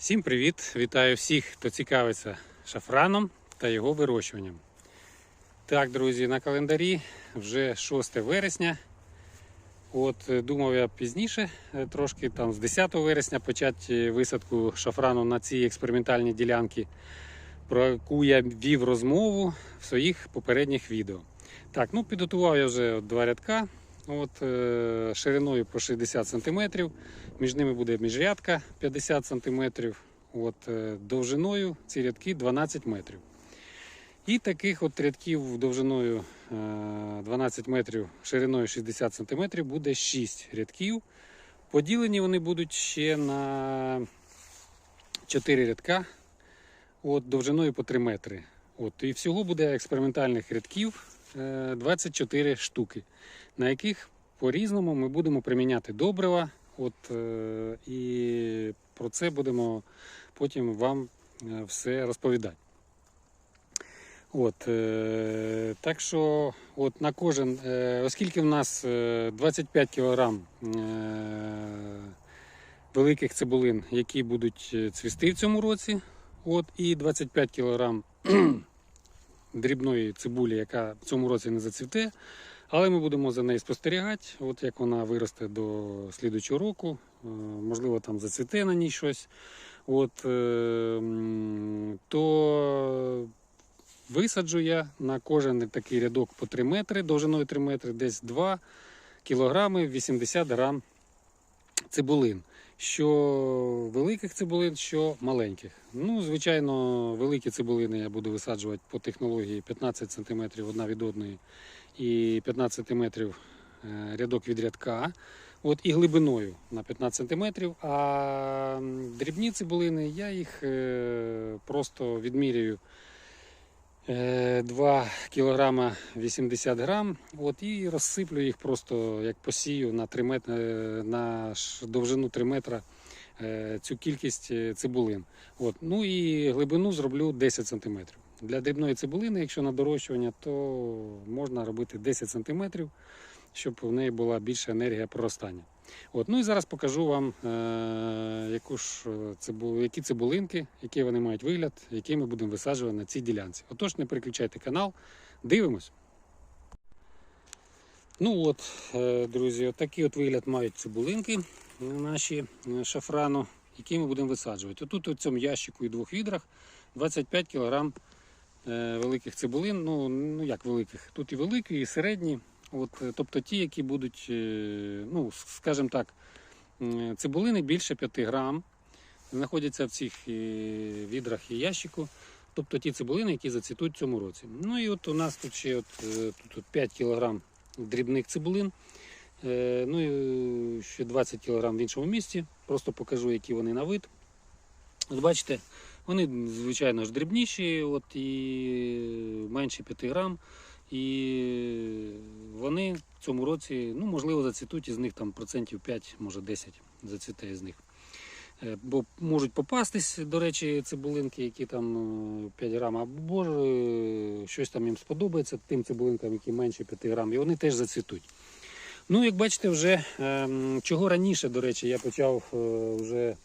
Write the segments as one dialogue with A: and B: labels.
A: Всім привіт! Вітаю всіх, хто цікавиться шафраном та його вирощуванням. Так, друзі, на календарі вже 6 вересня. От е, думав я пізніше, е, трошки там з 10 вересня почати висадку шафрану на цій експериментальній ділянці, про яку я вів розмову в своїх попередніх відео. Так, ну підготував я вже два рядка. От, е, шириною по 60 см, між ними буде міжрядка 50 см, от, е, довжиною ці рядки 12 метрів. І таких от рядків довжиною е, 12 метрів, шириною 60 см буде 6 рядків. Поділені вони будуть ще на 4 рядка от, довжиною по 3 метри. От, і всього буде експериментальних рядків е, 24 штуки, на яких по-різному ми будемо приміняти добрива. От, е, і про це будемо потім вам е, все розповідати. От, е, так що от на кожен, е, оскільки в нас е, 25 кг е, великих цибулин, які будуть е, цвісти в цьому році, от, і 25 кг дрібної цибулі, яка в цьому році не зацвіте, але ми будемо за нею спостерігати, от як вона виросте до слідучого року, е, можливо, там зацвіте на ній щось. От, е, то висаджу я на кожен такий рядок по 3 метри, довжиною 3 метри, десь 2 кілограми 80 грам цибулин. Що великих цибулин, що маленьких. Ну, звичайно, великі цибулини я буду висаджувати по технології 15 см одна від одної і 15 см е, рядок від рядка. От і глибиною на 15 см, а дрібні цибулини я їх е, просто відмірюю 2 кг 80 грам. От, і розсиплю їх просто як посію на 3 метри, е, на довжину 3 метра е, цю кількість е, цибулин. От, ну і глибину зроблю 10 см. Для дрібної цибулини, якщо на дорощування, то можна робити 10 см, щоб в неї була більша енергія проростання. От, ну і зараз покажу вам, е, яку ж е, цибу, які цибулинки, який вони мають вигляд, які ми будемо висаджувати на цій ділянці. Отож, не переключайте канал, дивимось. Ну от, е, друзі, от такий от вигляд мають цибулинки наші е, шафрану, які ми будемо висаджувати. Отут у цьому ящику і двох відрах 25 кг е, великих цибулин. Ну, ну як великих? Тут і великі, і середні. От, е, тобто ті, які будуть, е, ну, скажімо так, цибулини більше 5 грам, знаходяться в цих е, відрах і ящику. Тобто ті цибулини, які зацвітуть в цьому році. Ну і от у нас тут ще от, е, тут, 5 кг дрібних цибулин. Е, Ну і ще 20 кг в іншому місці. Просто покажу, які вони на вид. От бачите, вони, звичайно ж, дрібніші, от і менше 5 грам. І вони в цьому році, ну, можливо, зацвітуть із них там процентів 5, може 10 зацвіте із них. Е, Бо можуть попастись, до речі, цибулинки, які там е, 5 грам, або е, щось там їм сподобається тим цибулинкам, які менше 5 грам, і вони теж зацвітуть. Ну, як бачите, вже ем, чого раніше, до речі, я почав е, вже е,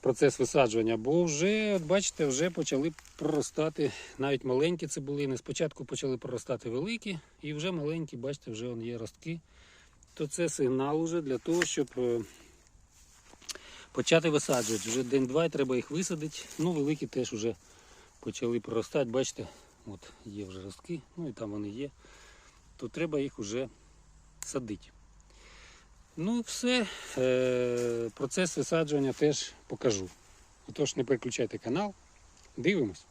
A: процес висаджування, бо вже, от бачите, вже почали проростати навіть маленькі цибулини. Спочатку почали проростати великі, і вже маленькі, бачите, вже є ростки. То це сигнал уже для того, щоб е, почати висаджувати. Вже день-два треба їх висадити. Ну, великі теж вже почали проростати. Бачите, от є вже ростки, ну і там вони є. То треба їх вже садити. Ну все. Е, процес висаджування теж покажу. Отож, не переключайте канал. Дивимось.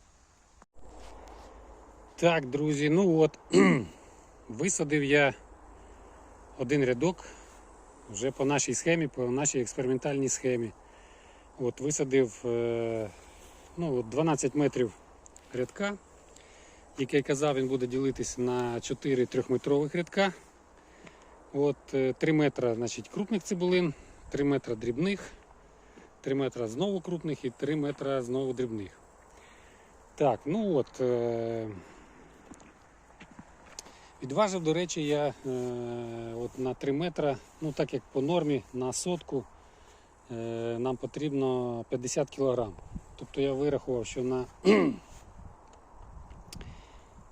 A: Так, друзі, ну от, висадив я один рядок вже по нашій схемі, по нашій експериментальній схемі. От, висадив е, ну, 12 метрів рядка. Як я казав, він буде ділитись на 4 трьохметрових рядка. От, е, 3 метра значить, крупних цибулин, 3 метра дрібних, 3 метра знову крупних і 3 метра знову дрібних. Так, ну от. Е, Відважив, до речі, я е, от на 3 метра, ну так як по нормі, на сотку е, нам потрібно 50 кг. Тобто я вирахував, що на е,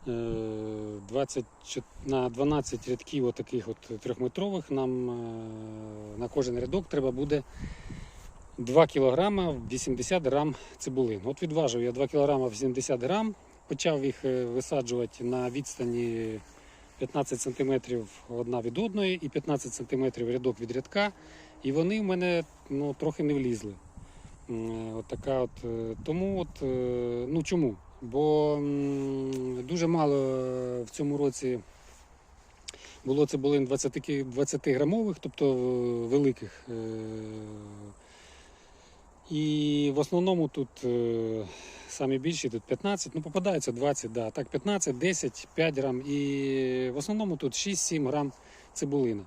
A: 20, на 12 рядків отаких от трьохметрових нам е, на кожен рядок треба буде 2 кг 80 грам цибулин. От відважив я 2 кг 80 грам, почав їх е, висаджувати на відстані 15 см одна від одної і 15 см рядок від рядка. І вони в мене ну, трохи не влізли. От така от, е, тому от, е, ну чому? Бо дуже мало е, в цьому році було цибулин 20, ки- 20 грамових, тобто е, великих. е, І в основному тут самі більші, тут 15, ну попадається 20, да, так 15, 10, 5 грам. І в основному тут 6-7 грам цибулина.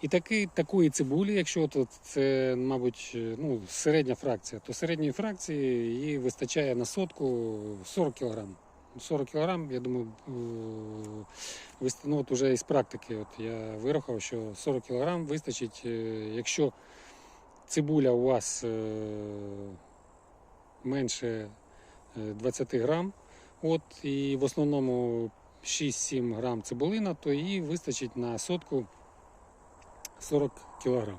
A: І таки, такої цибулі, якщо тут це, мабуть, е, ну, середня фракція, то середньої фракції її вистачає на сотку 40 кг. 40 кг, я думаю, е, ну, от уже із практики от я вирахав, що 40 кг вистачить, е, якщо цибуля у вас менше е, 20 грам, от, і в основному 6-7 грам цибулина, то її вистачить на сотку 40 кг.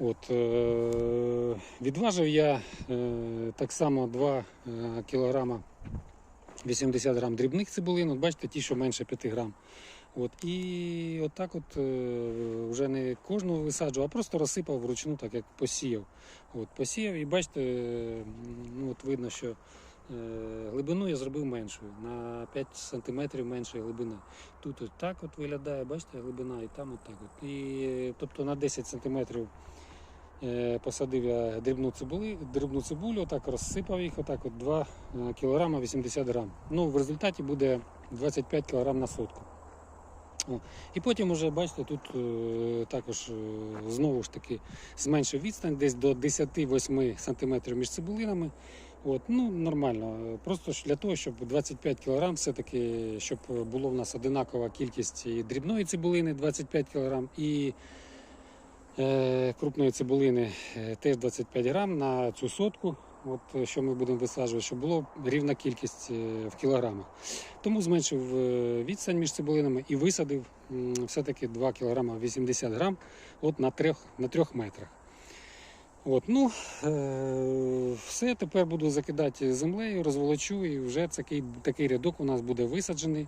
A: От, е, відважив я е, так само 2 е, кг 80 грам дрібних цибулин. От бачите, ті, що менше 5 грам. От, і отак от е, вже не кожну висаджував, а просто розсипав вручну, так як посіяв. От, посіяв і бачите, ну, от видно, що глибину я зробив меншою, на 5 см меншої глибини. Тут от так от виглядає, бачите, глибина і там от так от. І, е, тобто на 10 см е, посадив я дрібну цибулю, дрібну цибулю, отак розсипав їх, отак от 2 кг 80 грам. Ну, в результаті буде 25 кг на сотку. О. І потім уже, бачите, тут е, також е, знову ж таки зменшив відстань десь до 10-8 см між цибулинами. От, ну, нормально. Просто для того, щоб 25 кг все-таки, щоб було в нас одинакова кількість і дрібної цибулини 25 кг і е, крупної цибулини е, теж 25 грам на цю сотку. От, що ми будемо висаджувати, щоб було рівна кількість е, в кілограмах. Тому зменшив е, відстань між цибулинами і висадив все-таки 2 кг 80 грам от на 3, на 3 метрах. От, ну, е, все, тепер буду закидати землею, розволочу і вже такий, такий рядок у нас буде висаджений.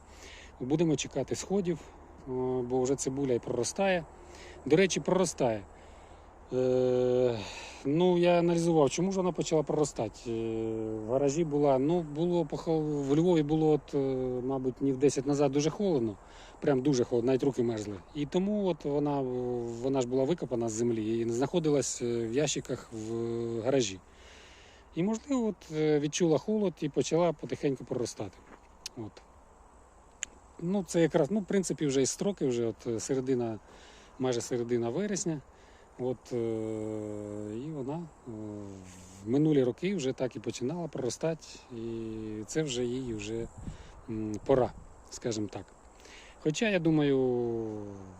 A: Будемо чекати сходів, о, бо вже цибуля і проростає. До речі, проростає. Е, ну, я аналізував, чому ж вона почала проростати. Е, в гаражі була, ну, було в Львові було, от, е, мабуть, днів 10 назад дуже холодно, прям дуже холодно, навіть руки мерзли. І тому от вона, вона ж була викопана з землі і знаходилась в ящиках в гаражі. І, можливо, от, відчула холод і почала потихеньку проростати. От. Ну, це якраз, ну, в принципі, вже і строки, вже от середина, майже середина вересня. От, е, і вона е, в минулі роки вже так і починала проростати, і це вже їй вже пора, скажімо так. Хоча, я думаю,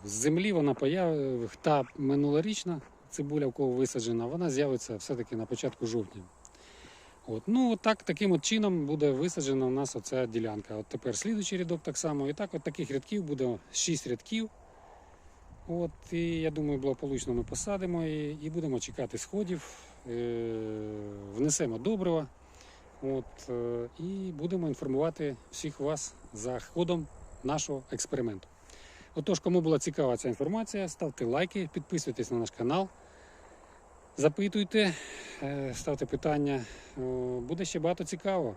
A: з землі вона появ... та минулорічна цибуля, в кого висаджена, вона з'явиться все-таки на початку жовтня. От. Ну, так, таким от чином буде висаджена у нас оця ділянка. От тепер слідуючий рядок так само. І так, от таких рядків буде 6 рядків. От, і я думаю, благополучно ми посадимо і, і будемо чекати сходів, е, внесемо добрива. От, е, і будемо інформувати всіх вас за ходом нашого експерименту. Отож, кому була цікава ця інформація, ставте лайки, підписуйтесь на наш канал, запитуйте, е, ставте питання. О, Буде ще багато цікавого.